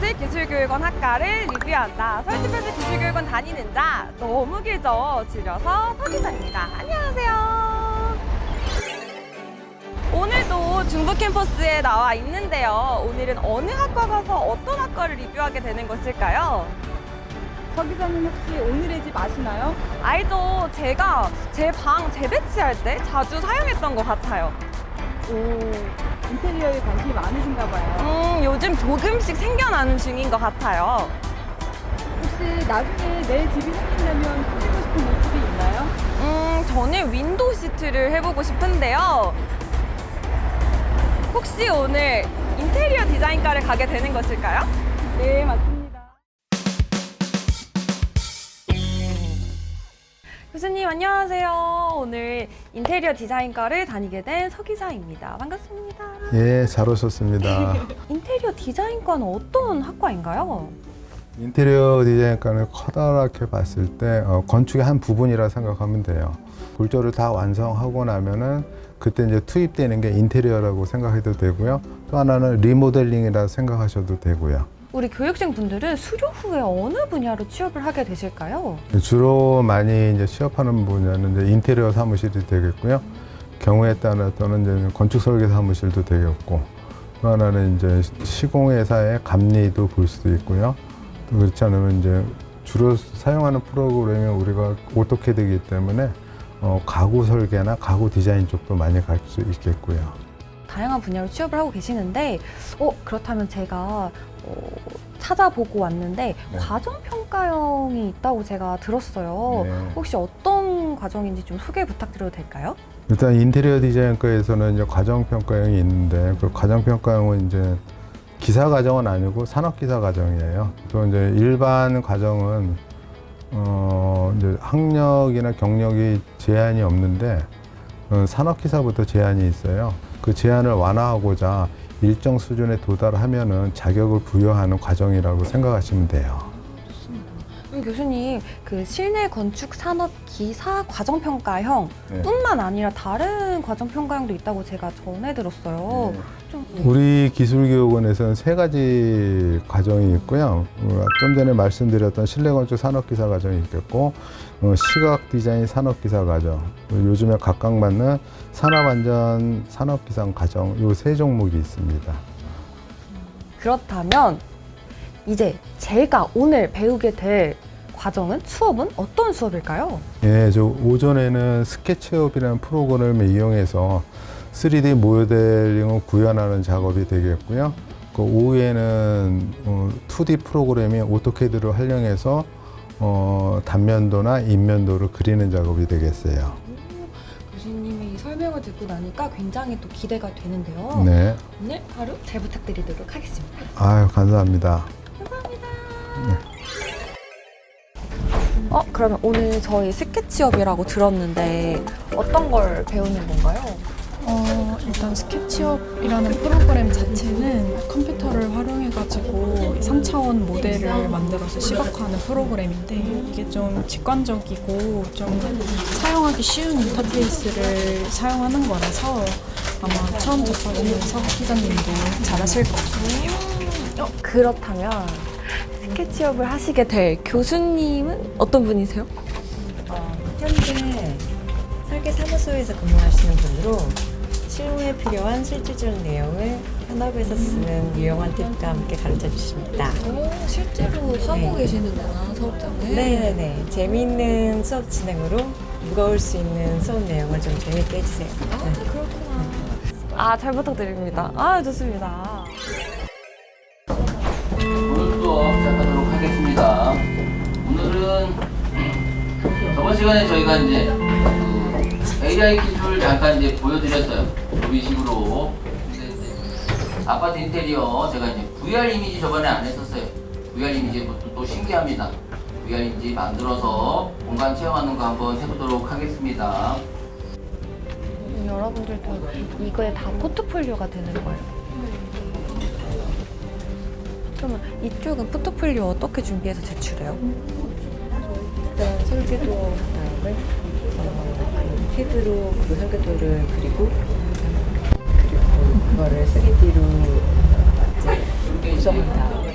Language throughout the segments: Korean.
설티패스 기술교육원 학과를 리뷰한다. 설티패스 기술교육원 다니는 자 너무 길죠. 줄여서 서기자입니다. 안녕하세요. 오늘도 중부 캠퍼스에 나와 있는데요. 오늘은 어느 학과 가서 어떤 학과를 리뷰하게 되는 것일까요? 서 기자님 혹시 오늘의 집 아시나요? 알죠. 제가 제 방 재배치할 때 자주 사용했던 것 같아요. 오, 인테리어에 관심이 많으신가 봐요. 음, 요즘 조금씩 생겨나는 중인 것 같아요. 혹시 나중에 내 집이 생긴다면 꾸미고 싶은 모습이 있나요? 음, 저는 윈도우 시트를 해보고 싶은데요. 혹시 오늘 인테리어 디자인과를 가게 되는 것일까요? 네, 맞습니다. 교수님 안녕하세요. 오늘 인테리어 디자인과를 다니게 된 서기자입니다. 반갑습니다. 예, 잘 오셨습니다. 인테리어 디자인과는 어떤 학과인가요? 인테리어 디자인과는 커다랗게 봤을 때 어, 건축의 한 부분이라 생각하면 돼요. 골조를 다 완성하고 나면은 그때 이제 투입되는 게 인테리어라고 생각해도 되고요. 또 하나는 리모델링이라 생각하셔도 되고요. 우리 교육생 분들은 수료 후에 어느 분야로 취업을 하게 되실까요? 주로 많이 이제 취업하는 분야는 이제 인테리어 사무실이 되겠고요. 경우에 따라 또는 이제 건축 설계 사무실도 되겠고, 또 하나는 이제 시공회사의 감리도 볼 수도 있고요. 또 그렇지 않으면 이제 주로 사용하는 프로그램이 우리가 오토캐드이기 때문에 어, 가구 설계나 가구 디자인 쪽도 많이 갈 수 있겠고요. 다양한 분야로 취업을 하고 계시는데, 어, 그렇다면 제가 어, 찾아보고 왔는데, 네. 과정 평가형이 있다고 제가 들었어요. 네. 혹시 어떤 과정인지 좀 소개 부탁드려도 될까요? 일단 인테리어 디자인과에서는 이제 과정 평가형이 있는데 그 과정 평가형은 이제 기사 과정은 아니고 산업 기사 과정이에요. 또 이제 일반 과정은 어 이제 학력이나 경력이 제한이 없는데 어, 산업 기사부터 제한이 있어요. 그 제한을 완화하고자 일정 수준에 도달하면은 자격을 부여하는 과정이라고 생각하시면 돼요. 그럼 교수님, 그 실내 건축 산업 기사 과정 평가형 네. 뿐만 아니라 다른 과정 평가형도 있다고 제가 전해 들었어요. 좀 우리 기술교육원에서는 세 가지 과정이 있고요. 어, 좀 전에 말씀드렸던 실내 건축 산업 기사 과정이 있겠고, 어, 시각 디자인 산업 기사 과정, 그리고 요즘에 각각 맞는 산업 안전 산업기상 과정, 요 세 종목이 있습니다. 그렇다면 이제 제가 오늘 배우게 될 과정은 수업은 어떤 수업일까요? 예, 저 오전에는 스케치업이라는 프로그램을 이용해서 3D 모델링을 구현하는 작업이 되겠고요. 그 오후에는 어, 2D 프로그램이 오토캐드를 활용해서 어, 단면도나 인면도를 그리는 작업이 되겠어요. 교수님의 이 설명을 듣고 나니까 굉장히 또 기대가 되는데요. 네. 오늘 하루 잘 부탁드리도록 하겠습니다. 아유, 감사합니다. 어, 그러면 오늘 저희 스케치업이라고 들었는데 어떤 걸 배우는 건가요? 어, 일단 스케치업이라는 프로그램 자체는 컴퓨터를 활용해가지고 3차원 모델을 만들어서 시각화하는 프로그램인데 이게 좀 직관적이고 좀 사용하기 쉬운 인터페이스를 사용하는 거라서 아마 처음 접하시는 서 기자님도 잘하실 것 같아요. 어, 그렇다면 스케치업을 하시게 될 교수님은 어떤 분이세요? 어, 현재 설계 사무소에서 근무하시는 분으로 실무에 필요한 실질적 내용을 현업에서 쓰는 유용한 팁과 함께 가르쳐 주십니다. 실제로 하고 네. 계시는구나, 수업장을. 네네네. 재미있는 수업 진행으로 무거울 수 있는 수업 내용을 좀 재밌게 해주세요. 네. 그렇구나. 아, 잘 부탁드립니다. 아, 좋습니다. 오늘 수업 시작하도록 하겠습니다. 오늘은 저번 시간에 저희가 이제 그 AI 기술 잠깐 이제 보여드렸어요. 이런 식으로. 근데 이제 아파트 인테리어 제가 이제 VR 이미지 저번에 안 했었어요. VR 이미지 또, 또 신기합니다. VR 이미지 만들어서 공간 체험하는 거 한번 해보도록 하겠습니다. 여러분들도 이거에 다 포트폴리오가 되는 거예요. 그러면 이쪽은 포트폴리오 어떻게 준비해서 제출해요? 일단 설계도 한 다음에 어, 그 캐드로 그 설계도를 그리고 그리고 그거를 3D로 이제 구성한 다음에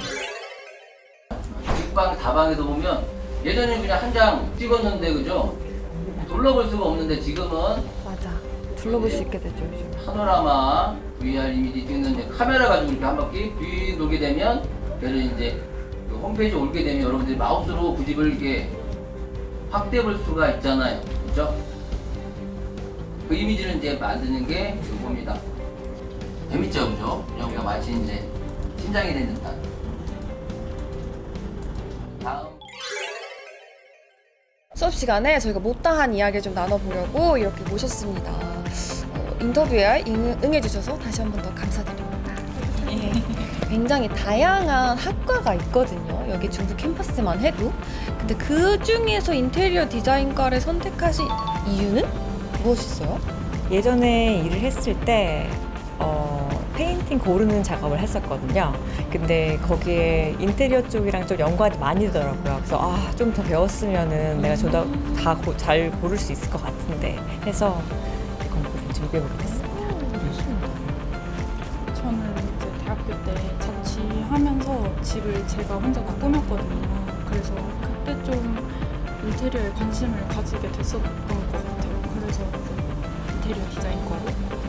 가방에서 보면 예전에는 그냥 한 장 찍었는데 그죠? 둘러볼 수가 없는데 지금은. 둘러볼 수 있게 됐죠, 요즘. 파노라마 VR 이미지 찍는 이제 카메라 가지고 이렇게 한 바퀴 빙 돌게 되면 얘를 이제 그 홈페이지에 올게 되면 여러분들이 마우스로 구집을 이렇게 확대해 볼 수가 있잖아요. 그죠? 그 이미지를 이제 만드는 게 이겁니다. 재밌죠, 그죠? 여기가 마치 이제 신장이 되는 듯한. 다음. 수업 시간에 저희가 못다한 이야기를 좀 나눠보려고 이렇게 모셨습니다. 어, 인터뷰에 응, 응해주셔서 다시 한 번 더 감사드립니다. 예. 굉장히 다양한 학과가 있거든요. 여기 중부 캠퍼스만 해도. 근데 그 중에서 인테리어 디자인과를 선택하신 이유는 무엇이었어요? 예전에 일을 했을 때 어, 페인팅 고르는 작업을 했었거든요. 근데 거기에 인테리어 쪽이랑 좀 연관이 많이 되더라고요. 그래서 아, 좀 더 배웠으면은 내가 저도 다잘 고를 수 있을 것 같은데 해서 준비해보게 됐습니다. 저는 이제 대학교 때 자취하면서 집을 제가 혼자 다 꾸몄거든요. 그래서 그때 좀 인테리어에 관심을 가지게 됐었던 것 같아요. 그래서 이제 인테리어 디자인과로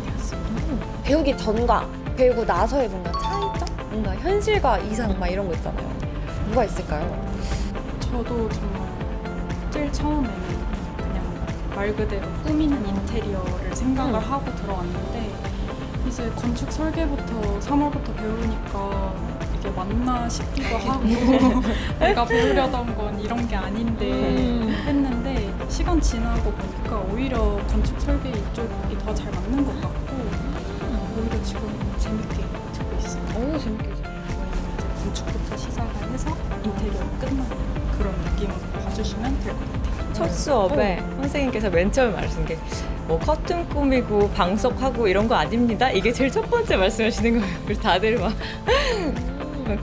되었습니다. 배우기 전과 배우고 나서의 뭔가 차이점? 뭔가 현실과 이상 막 이런 거 있잖아요. 뭐가 있을까요? 저도 정말 제일 처음에는 말 그대로 꾸미는 인테리어를 생각을 음. 하고 들어왔는데 이제 건축 설계부터 3월부터 배우니까 이게 맞나 싶기도 하고 내가 배우려던 건 이런 게 아닌데 음. 했는데 시간 지나고 보니까 오히려 건축 설계 이쪽이 더 잘 맞는 것 같고 오히려 지금 재밌게 듣고 있어요. 오, 재밌게. 저희는 이제 건축부터 시작을 해서 인테리어 끝나는 그런 느낌으로 봐주시면 될 것 같아요. 첫 수업에 선생님께서 맨 처음에 말하신 게 뭐 커튼 꾸미고 방석하고 이런 거 아닙니다. 이게 제일 첫 번째 말씀하시는 거예요. 그래서 다들 막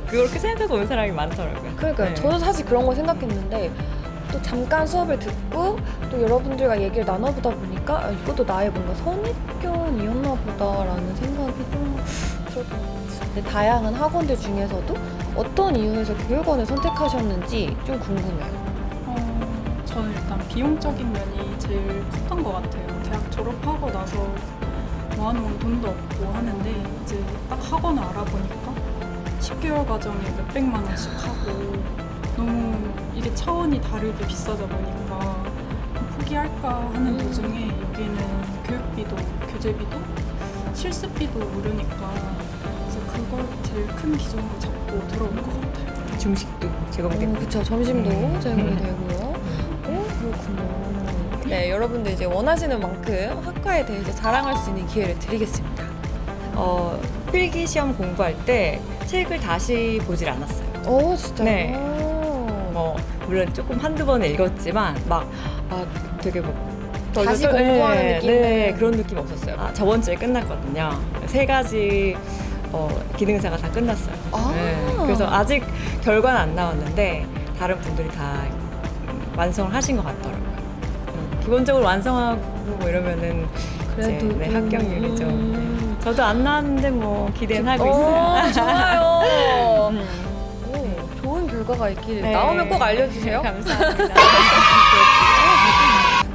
그렇게 생각하고 온 사람이 많더라고요. 그러니까 네. 저도 사실 그런 걸 생각했는데 또 잠깐 수업을 듣고 또 여러분들과 얘기를 나눠보다 보니까 아, 이것도 나의 뭔가 선입견이었나 보다라는 생각이 좀 들었어요. 다양한 학원들 중에서도 어떤 이유에서 교육원을 선택하셨는지 좀 궁금해요. 어, 저는 일단 비용적인 면이 제일 컸던 것 같아요. 대학 졸업하고 나서 모아놓은 돈도 없고 하는데 이제 딱 학원을 알아보니까 10개월 과정에 몇백만 원씩 하고 너무 이게 차원이 다르게 비싸다 보니까 포기할까 하는 도중에 여기는 교육비도 교재비도 실습비도 무료니까 그래서 그걸 제일 큰 기준으로 잡고 들어온 것 같아요. 중식도 제공되고 음, 그쵸. 점심도 음. 제공이 되고요. 오, 그렇군요. 네, 여러분들 이제 원하시는 만큼 학과에 대해 이제 자랑할 수 있는 기회를 드리겠습니다. 어, 필기 시험 공부할 때 책을 다시 보질 않았어요. 오, 진짜요? 네. 뭐 물론 조금 한두 번 읽었지만 막 아, 되게 막 다시 덜덜- 공부하는 네, 느낌은? 네, 그런 느낌 없었어요. 아, 저번 주에 끝났거든요. 세 가지 어, 기능사가 다 끝났어요. 아. 네, 그래서 아직 결과는 안 나왔는데 다른 분들이 다 음, 완성을 하신 것 같더라고요. 음, 기본적으로 완성하고 뭐 이러면은 그래도 이제, 네, 합격률이 좀 음. 저도 안 나왔는데 뭐 기대는 하고 있어요. 오, 좋아요. 음. 오, 좋은 결과가 있길 네. 나오면 꼭 알려주세요. 감사합니다.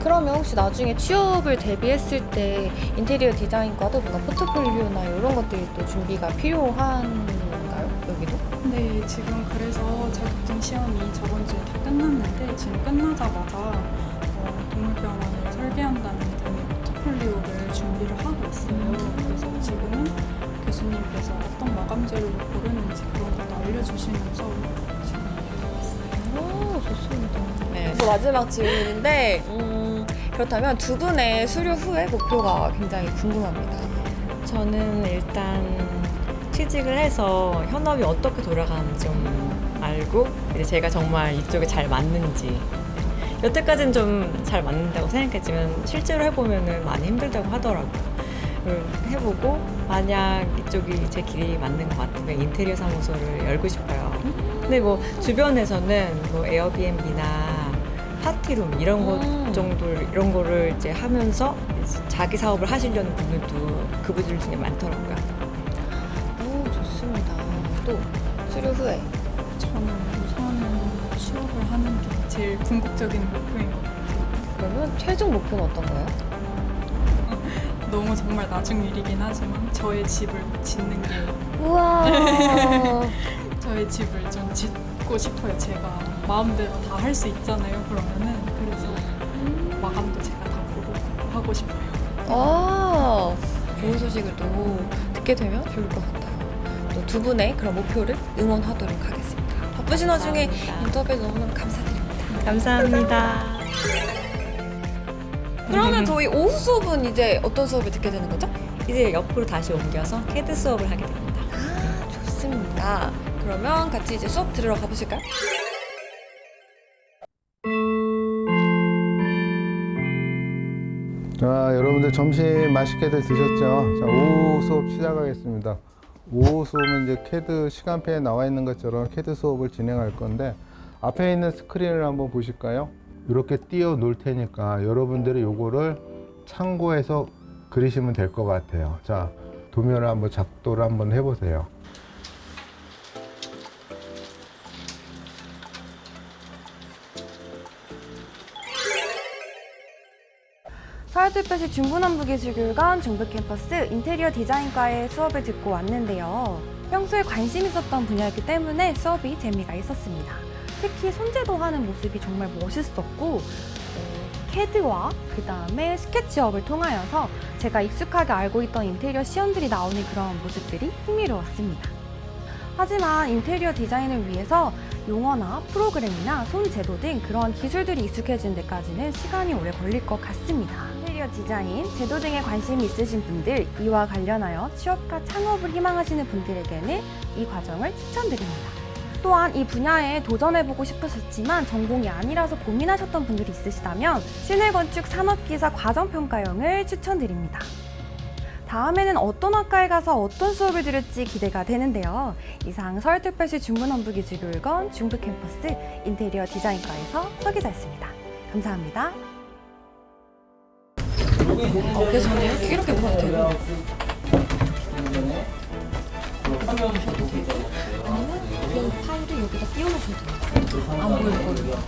그러면 혹시 나중에 취업을 대비했을 때 인테리어 디자인과도 뭔가 포트폴리오나 이런 것들이 또 준비가 필요한가요? 여기도? 네, 지금 그래서 자격증 시험이 저번 주에 다 끝났는데 지금 끝나자마자 어, 동물병원을 설계한다는 등의 포트폴리오를 준비를 하고 있어요. 그래서 지금은 교수님께서 어떤 마감 재료를 고르는지 그런 것도 알려주시면서 지금 하고 있어요. 오, 좋습니다. 네. 그래서 마지막 질문인데 음, 그렇다면 두 분의 수료 후의 목표가 굉장히 궁금합니다. 저는 일단 취직을 해서 현업이 어떻게 돌아가는지 좀 알고 이제 제가 정말 이쪽에 잘 맞는지 여태까지는 좀 잘 맞는다고 생각했지만 실제로 해보면은 많이 힘들다고 하더라고요. 해보고 만약 이쪽이 제 길이 맞는 것 같으면 인테리어 사무소를 열고 싶어요. 근데 뭐 주변에서는 뭐 에어비앤비나 파티룸 이런 것 음. 정도 이런 거를 이제 하면서 자기 사업을 하시려는 분들도 그분들 중에 많더라고요. 또 수료 후에 저는 우선은 취업 하는 게 제일 궁극적인 목표인 것 같아요. 그러면 최종 목표는 어떤 거예요? 너무 정말 나중 일이긴 하지만 저의 집을 짓는 게 우와. 저의 집을 좀 짓고 싶어요. 제가 마음대로 다 할 수 있잖아요. 그러면은 그래서 마감도 제가 다 보고 하고 싶어요. 아, 좋은 소식을 또 듣게 되면 좋을 것. 또 두 분의 그런 목표를 응원하도록 하겠습니다. 바쁘신 와중에 감사합니다. 인터뷰 너무너무 감사드립니다. 감사합니다. 그러면 저희 오후 수업은 이제 어떤 수업을 듣게 되는 거죠? 이제 옆으로 다시 옮겨서 캐드 수업을 하게 됩니다. 아, 좋습니다. 그러면 같이 이제 수업 들으러 가보실까요? 자, 여러분들 점심 맛있게들 드셨죠? 자, 오후 수업 시작하겠습니다. 오후 수업은 이제 캐드 시간표에 나와 있는 것처럼 캐드 수업을 진행할 건데 앞에 있는 스크린을 한번 보실까요? 이렇게 띄워 놓을 테니까 여러분들이 요거를 참고해서 그리시면 될 것 같아요. 자, 도면을 한번 작도를 한번 해보세요. 서울특별시 중부남부기술교육원 중부캠퍼스 인테리어 디자인과의 수업을 듣고 왔는데요. 평소에 관심 있었던 분야였기 때문에 수업이 재미가 있었습니다. 특히 손재도 하는 모습이 정말 멋있었고 어, 캐드와 그 다음에 스케치업을 통하여서 제가 익숙하게 알고 있던 인테리어 시연들이 나오는 그런 모습들이 흥미로웠습니다. 하지만 인테리어 디자인을 위해서 용어나 프로그램이나 손 제도 등 그런 기술들이 익숙해지는 데까지는 시간이 오래 걸릴 것 같습니다. 인테리어 디자인, 제도 등에 관심이 있으신 분들, 이와 관련하여 취업과 창업을 희망하시는 분들에게는 이 과정을 추천드립니다. 또한 이 분야에 도전해보고 싶으셨지만 전공이 아니라서 고민하셨던 분들이 있으시다면 신일건축 산업기사 과정평가형을 추천드립니다. 다음에는 어떤 학과에 가서 어떤 수업을 들을지 기대가 되는데요. 이상 서울특별시 중부남부기술교육원 중부캠퍼스 인테리어 디자인과에서 서기자였습니다. 감사합니다. 어, 그래서 저는 이렇게, 이렇게 보면 돼요. 화면 보고 계세요. 그 파일을 여기다 띄워놓으셔도 돼요. 안 보일 거예요.